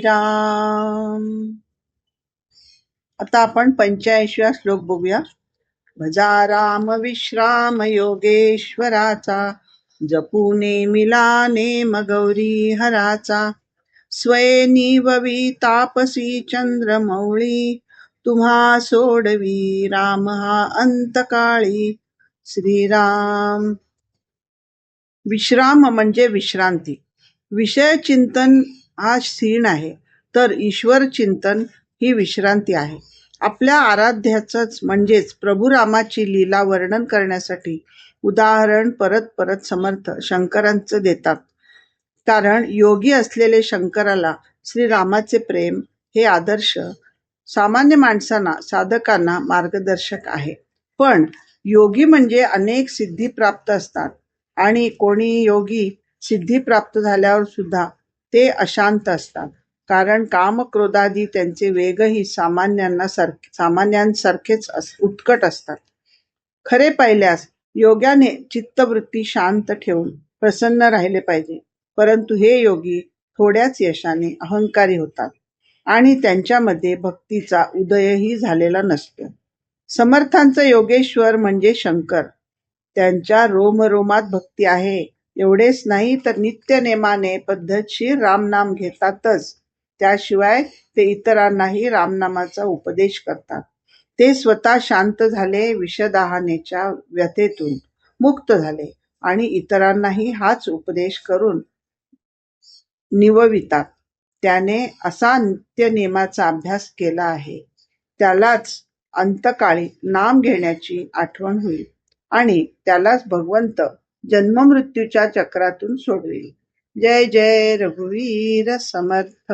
श्रीराम. आता आपण पंच्याऐंशीवा श्लोक बघूया. भजा राम विश्राम योगेश्वराचा जपूने मिलाने गौरी हराचा. स्वये निववी तापसी चंद्रमौळी तुम्हा सोडवी राम हा अंतकाळी. श्रीराम. विश्राम म्हणजे विश्रांती. विषय चिंतन हा सीन आहे. तर ईश्वर चिंतन ही विश्रांती आहे. आपल्या आराध्याचंच म्हणजेच प्रभू रामाची लीला वर्णन करण्यासाठी उदाहरण परत परत समर्थ शंकरांचं देतात. कारण योगी असलेले शंकराला श्रीरामाचे प्रेम हे आदर्श सामान्य माणसांना साधकांना मार्गदर्शक आहे. पण योगी म्हणजे अनेक सिद्धी प्राप्त असतात आणि कोणी योगी सिद्धी प्राप्त झाल्यावर सुद्धा ते अशांत असतात. कारण काम क्रोधादी त्यांचे वेगही सामान्यांना सारखे सामान्यांसारखेच अस उत्कट असतात. खरे पाहिल्यास योग्याने चित्तवृत्ती शांत ठेवून प्रसन्न राहिले पाहिजे. परंतु हे योगी थोड्याच यशाने अहंकारी होतात आणि त्यांच्यामध्ये भक्तीचा उदयही झालेला नसतो. समर्थांचा योगेश्वर म्हणजे शंकर. त्यांच्या रोमरोमात भक्ती आहे. एवढेच नाही तर नित्यनेमाने पद्धतशीर रामनाम घेतातच. त्याशिवाय ते इतरांनाही रामनामाचा उपदेश करतात. ते स्वतः शांत झाले विषदाहानेच्या व्यथेतून मुक्त झाले आणि इतरांनाही हाच उपदेश करून निववितात. त्याने असा नित्य नेमाचा अभ्यास केला आहे. त्यालाच अंतकाळी नाम घेण्याची आठवण होईल आणि त्यालाच भगवंत जन्ममृत्यूच्या चक्रातून सोडवेल. जय जय रघुवीर समर्थ.